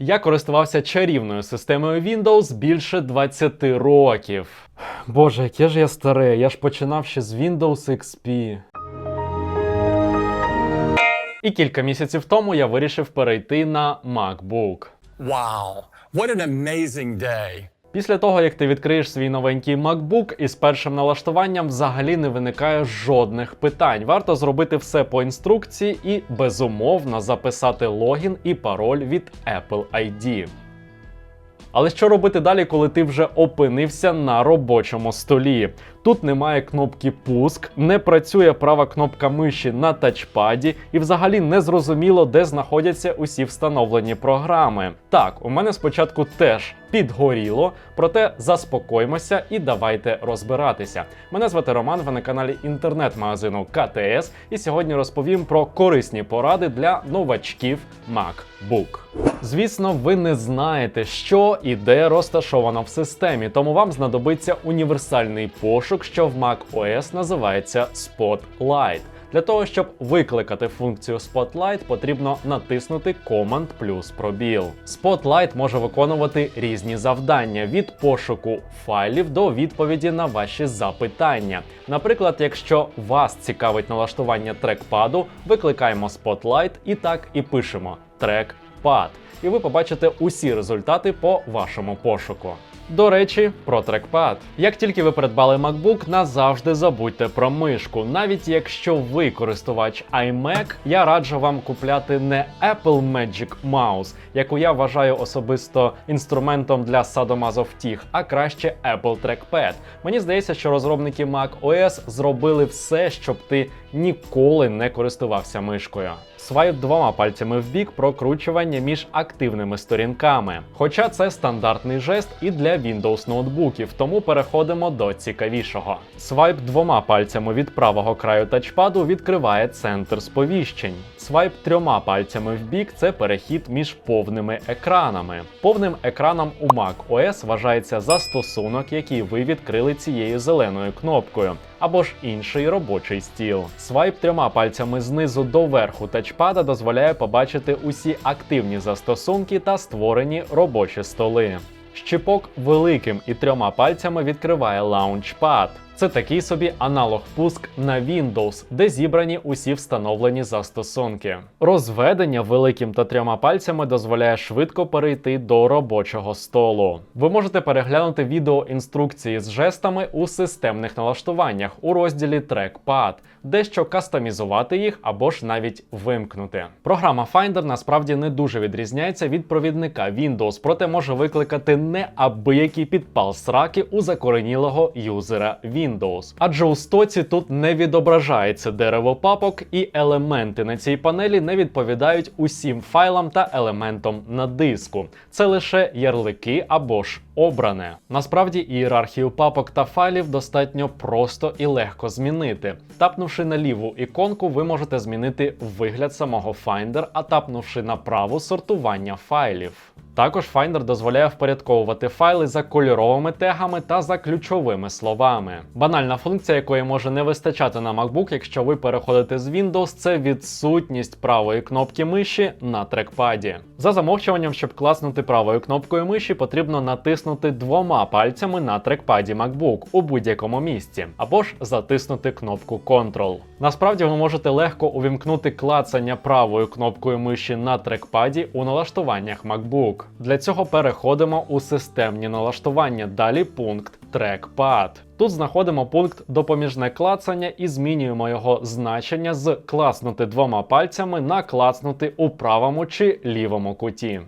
Я користувався чарівною системою Windows більше 20 років. Боже, яке ж я старе, я ж починав ще з Windows XP. І кілька місяців тому я вирішив перейти на MacBook. Wow, what an amazing day. Після того, як ти відкриєш свій новенький MacBook із першим налаштуванням взагалі не виникає жодних питань. Варто зробити все по інструкції і безумовно записати логін і пароль від Apple ID. Але що робити далі, коли ти вже опинився на робочому столі? Тут немає кнопки пуск, не працює права кнопка миші на тачпаді, і взагалі не зрозуміло, де знаходяться усі встановлені програми. Так, у мене спочатку теж підгоріло, проте заспокоймося і давайте розбиратися. Мене звати Роман, ви на каналі інтернет-магазину КТС, і сьогодні розповім про корисні поради для новачків MacBook. Звісно, ви не знаєте, що і де розташовано в системі, тому вам знадобиться універсальний пошук, що в macOS називається Spotlight. Для того, щоб викликати функцію Spotlight, потрібно натиснути Command плюс пробіл. Spotlight може виконувати різні завдання від пошуку файлів до відповіді на ваші запитання. Наприклад, якщо вас цікавить налаштування трекпаду, викликаємо Spotlight і так і пишемо трекпад. І ви побачите усі результати по вашому пошуку. До речі, про трекпад. Як тільки ви придбали MacBook, назавжди забудьте про мишку. Навіть якщо ви користувач iMac, я раджу вам купляти не Apple Magic Mouse, яку я вважаю особисто інструментом для садомазовтіх, а краще Apple Trackpad. Мені здається, що розробники macOS зробили все, щоб ти ніколи не користувався мишкою. Свайп двома пальцями в бік прокручування між активними сторінками. Хоча це стандартний жест і для Windows ноутбуків, тому переходимо до цікавішого. Свайп двома пальцями від правого краю тачпаду відкриває центр сповіщень. Свайп трьома пальцями в бік це перехід між повними екранами. Повним екраном у macOS вважається застосунок, який ви відкрили цією зеленою кнопкою або ж інший робочий стіл. Свайп трьома пальцями знизу до верху тачпада дозволяє побачити усі активні застосунки та створені робочі столи. Щіпок великим і трьома пальцями відкриває Launchpad. Це такий собі аналог пуск на Windows, де зібрані усі встановлені застосунки. Розведення великим та трьома пальцями дозволяє швидко перейти до робочого столу. Ви можете переглянути відео інструкції з жестами у системних налаштуваннях у розділі Trackpad, дещо кастомізувати їх або ж навіть вимкнути. Програма Finder насправді не дуже відрізняється від провідника Windows, проте може викликати неабиякий підпал сраки у закоренілого юзера Windows. Адже у стоці тут не відображається дерево папок, і елементи на цій панелі не відповідають усім файлам та елементам на диску. Це лише ярлики або ж обране. Насправді ієрархію папок та файлів достатньо просто і легко змінити. Тапнувши на ліву іконку, ви можете змінити вигляд самого Finder, а тапнувши на праву сортування файлів. Також Finder дозволяє впорядковувати файли за кольоровими тегами та за ключовими словами. Банальна функція, якої може не вистачати на MacBook, якщо ви переходите з Windows, це відсутність правої кнопки миші на трекпаді. За замовчуванням, щоб класнути правою кнопкою миші, потрібно натиснути двома пальцями на трекпаді MacBook у будь-якому місці, або ж затиснути кнопку Ctrl. Насправді ви можете легко увімкнути клацання правою кнопкою миші на трекпаді у налаштуваннях MacBook. Для цього переходимо у системні налаштування. Далі пункт Trackpad. Тут знаходимо пункт допоміжне клацання і змінюємо його значення з класнути двома пальцями на клацнути у правому чи лівому куті.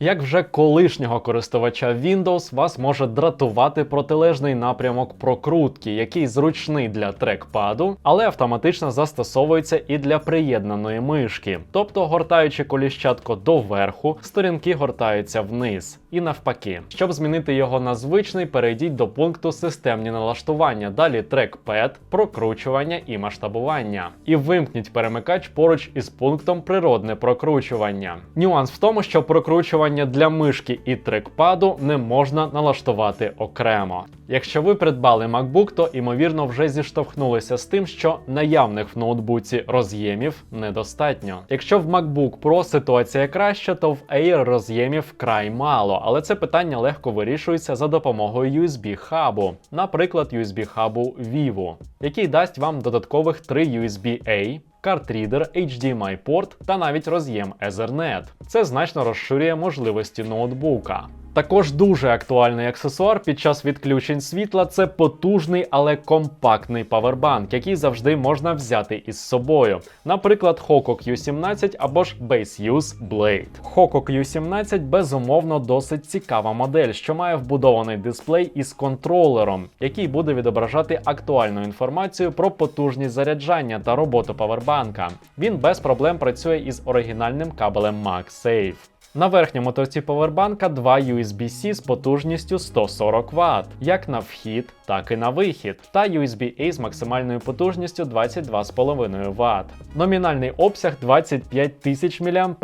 Як вже колишнього користувача Windows вас може дратувати протилежний напрямок прокрутки, який зручний для трекпаду, але автоматично застосовується і для приєднаної мишки. Тобто, гортаючи коліщатко доверху, сторінки гортаються вниз і навпаки. Щоб змінити його на звичний, перейдіть до пункту Системні налаштування, далі трекпед, прокручування і масштабування. І вимкніть перемикач поруч із пунктом Природне прокручування. Нюанс в тому, що прокручування налаштування для мишки і трекпаду не можна налаштувати окремо. Якщо ви придбали MacBook, то ймовірно вже зіштовхнулися з тим, що наявних в ноутбуці роз'ємів недостатньо. Якщо в MacBook Pro ситуація краща, то в Air роз'ємів вкрай мало, але це питання легко вирішується за допомогою USB хабу, наприклад, USB хабу Vivo, який дасть вам додаткових 3 USB-A, картрідер, HDMI порт та навіть роз'єм Ethernet. Це значно розширює можливості ноутбука. Також дуже актуальний аксесуар під час відключень світла це потужний, але компактний павербанк, який завжди можна взяти із собою. Наприклад, Hoco Q17 або ж Base Use Blade. Hoco Q17 безумовно досить цікава модель, що має вбудований дисплей із контролером, який буде відображати актуальну інформацію про потужність заряджання та роботу павербанка. Він без проблем працює із оригінальним кабелем MagSafe. На верхньому торці повербанка два USB-C з потужністю 140 Вт, як на вхід, так і на вихід, та USB-A з максимальною потужністю 22,5 Вт. Номінальний обсяг 25 тисяч мАч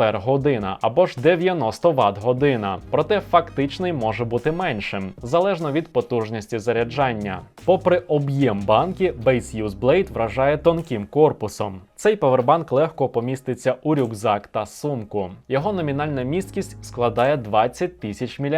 або ж 90 Вт година, проте фактичний може бути меншим, залежно від потужності заряджання. Попри об'єм банки, Base Use Blade вражає тонким корпусом. Цей павербанк легко поміститься у рюкзак та сумку. Його номінальна місткість складає 20 тисяч мАч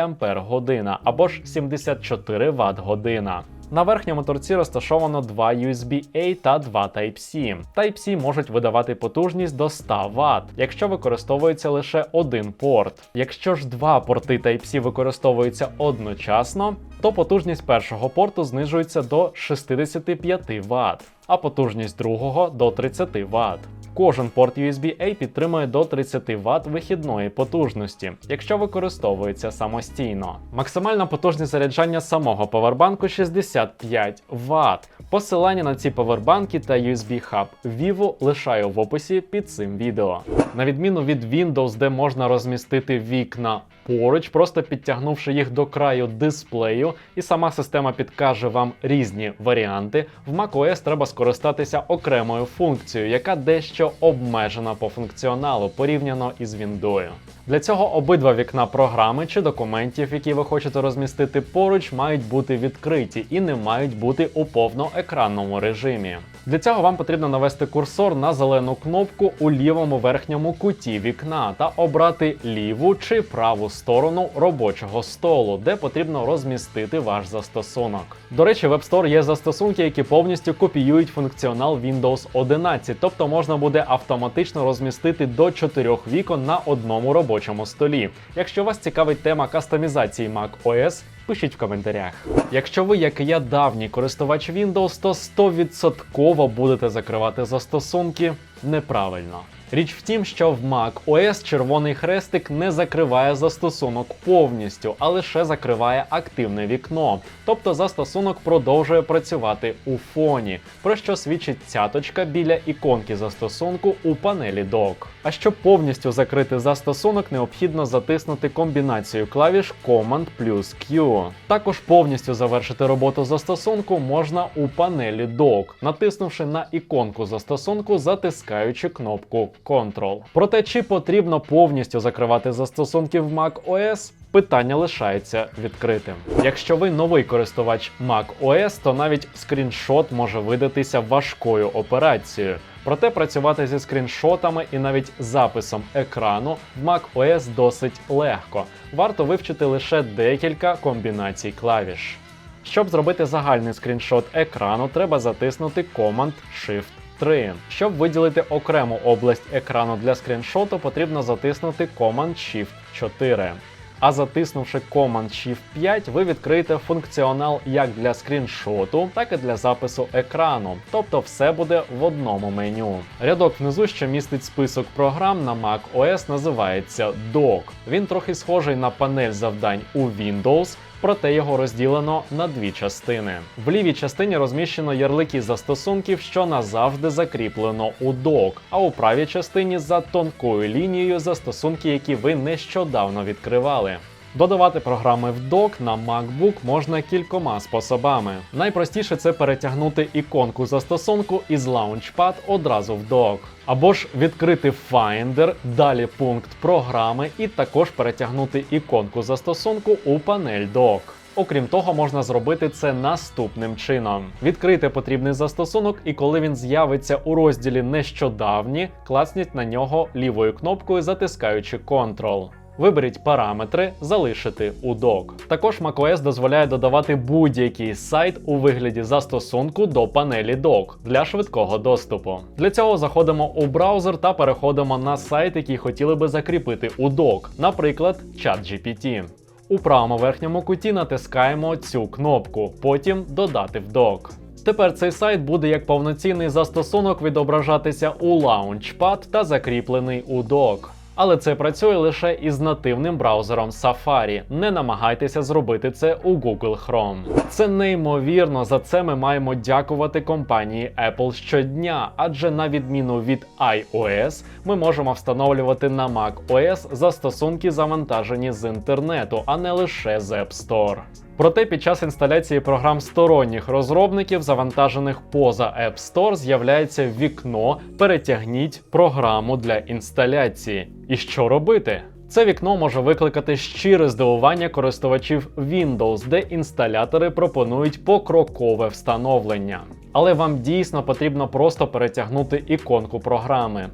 або ж 74 Вт година. На верхньому торці розташовано два USB-A та два Type-C. Type-C можуть видавати потужність до 100 Вт, якщо використовується лише один порт. Якщо ж два порти Type-C використовуються одночасно, то потужність першого порту знижується до 65 Вт, а потужність другого до 30 Вт. Кожен порт USB-A підтримує до 30 Вт вихідної потужності, якщо використовується самостійно. Максимальна потужність заряджання самого павербанку 65 Вт. Посилання на ці павербанки та USB хаб Vivo лишаю в описі під цим відео. На відміну від Windows, де можна розмістити вікна поруч, просто підтягнувши їх до краю дисплею, і сама система підкаже вам різні варіанти. В macOS треба скористатися окремою функцією, яка дещо обмежена по функціоналу порівняно із Windows. Для цього обидва вікна програми чи документів, які ви хочете розмістити поруч, мають бути відкриті і не мають бути у повноекранному режимі. Для цього вам потрібно навести курсор на зелену кнопку у лівому верхньому куті вікна та обрати ліву чи праву сторону робочого столу, де потрібно розмістити ваш застосунок. До речі, в App Store є застосунки, які повністю копіюють функціонал Windows 11, тобто можна буде автоматично розмістити до 4 вікон на одному робочому столі. Якщо вас цікавить тема кастомізації Mac OS, пишіть в коментарях. Якщо ви, як і я, давній користувач Windows, то 100% будете закривати застосунки неправильно. Річ в тім, що в Mac OS червоний хрестик не закриває застосунок повністю, а лише закриває активне вікно. Тобто застосунок продовжує працювати у фоні, про що свідчить цяточка біля іконки застосунку у панелі Dock. А щоб повністю закрити застосунок, необхідно затиснути комбінацію клавіш Command плюс Q. Також повністю завершити роботу застосунку можна у панелі Dock, натиснувши на іконку застосунку, затискаючи кнопку Ctrl. Проте, чи потрібно повністю закривати застосунки в Mac OS? Питання лишається відкритим. Якщо ви новий користувач Mac OS, то навіть скріншот може видатися важкою операцією. Проте працювати зі скріншотами і навіть записом екрану в Mac OS досить легко. Варто вивчити лише декілька комбінацій клавіш. Щоб зробити загальний скріншот екрану, треба затиснути Command-Shift 3. Щоб виділити окрему область екрану для скріншоту, потрібно затиснути Command-Shift 4. А затиснувши Command-Shift 5, ви відкриєте функціонал як для скріншоту, так і для запису екрану. Тобто все буде в одному меню. Рядок внизу, що містить список програм на Mac OS, називається Dock. Він трохи схожий на панель завдань у Windows. Проте його розділено на дві частини. В лівій частині розміщено ярлики застосунків, що назавжди закріплено у док, а у правій частині за тонкою лінією застосунки, які ви нещодавно відкривали. Додавати програми в док на MacBook можна кількома способами. Найпростіше це перетягнути іконку застосунку із Launchpad одразу в док. Або ж відкрити Finder, далі пункт програми і також перетягнути іконку застосунку у панель док. Окрім того, можна зробити це наступним чином: відкрийте потрібний застосунок, і коли він з'явиться у розділі Нещодавні, класніть на нього лівою кнопкою, затискаючи Ctrl. Виберіть параметри, залишити у док. Також macOS дозволяє додавати будь-який сайт у вигляді застосунку до панелі док для швидкого доступу. Для цього заходимо у браузер та переходимо на сайт, який хотіли би закріпити у док, наприклад, ChatGPT. У правому верхньому куті натискаємо цю кнопку, потім додати в док. Тепер цей сайт буде як повноцінний застосунок відображатися у Launchpad та закріплений у док. Але це працює лише із нативним браузером Safari. Не намагайтеся зробити це у Google Chrome. Це неймовірно. За це ми маємо дякувати компанії Apple щодня, адже на відміну від iOS, ми можемо встановлювати на macOS застосунки, завантажені з інтернету, а не лише з App Store. Проте під час інсталяції програм сторонніх розробників, завантажених поза App Store, з'являється вікно Перетягніть програму для інсталяції. І що робити? Це вікно може викликати щире здивування користувачів Windows, де інсталятори пропонують покрокове встановлення. Але вам дійсно потрібно просто перетягнути іконку програми.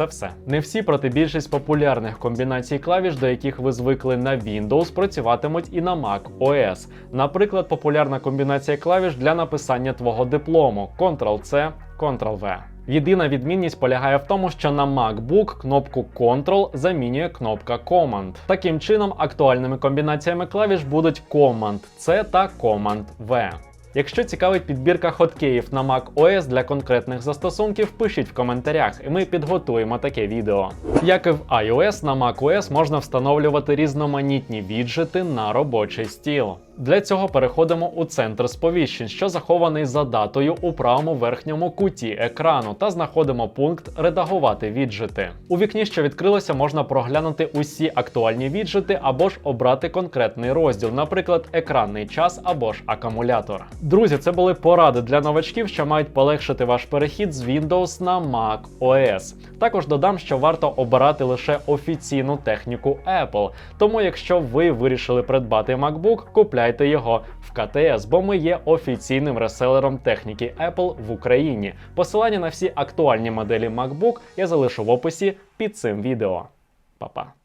Це все. Не всі, проте більшість популярних комбінацій клавіш, до яких ви звикли на Windows, працюватимуть і на Mac OS. Наприклад, популярна комбінація клавіш для написання твого диплому Ctrl-C, Ctrl-V. Єдина відмінність полягає в тому, що на MacBook кнопку Ctrl замінює кнопка Command. Таким чином, актуальними комбінаціями клавіш будуть Command-C та Command-V. Якщо цікавить підбірка хоткеїв на Mac OS для конкретних застосунків, пишіть в коментарях, і ми підготуємо таке відео. Як і в iOS, на Mac OS можна встановлювати різноманітні віджити на робочий стіл. Для цього переходимо у центр сповіщень, що захований за датою у правому верхньому куті екрану, та знаходимо пункт Редагувати віджити. У вікні, що відкрилося, можна проглянути усі актуальні віджити або ж обрати конкретний розділ, наприклад, екранний час або ж акумулятор. Друзі, це були поради для новачків, що мають полегшити ваш перехід з Windows на Mac OS. Також додам, що варто обирати лише офіційну техніку Apple. Тому, якщо ви вирішили придбати MacBook, купляйте його в КТС, бо ми є офіційним реселером техніки Apple в Україні. Посилання на всі актуальні моделі MacBook я залишу в описі під цим відео. Па-па.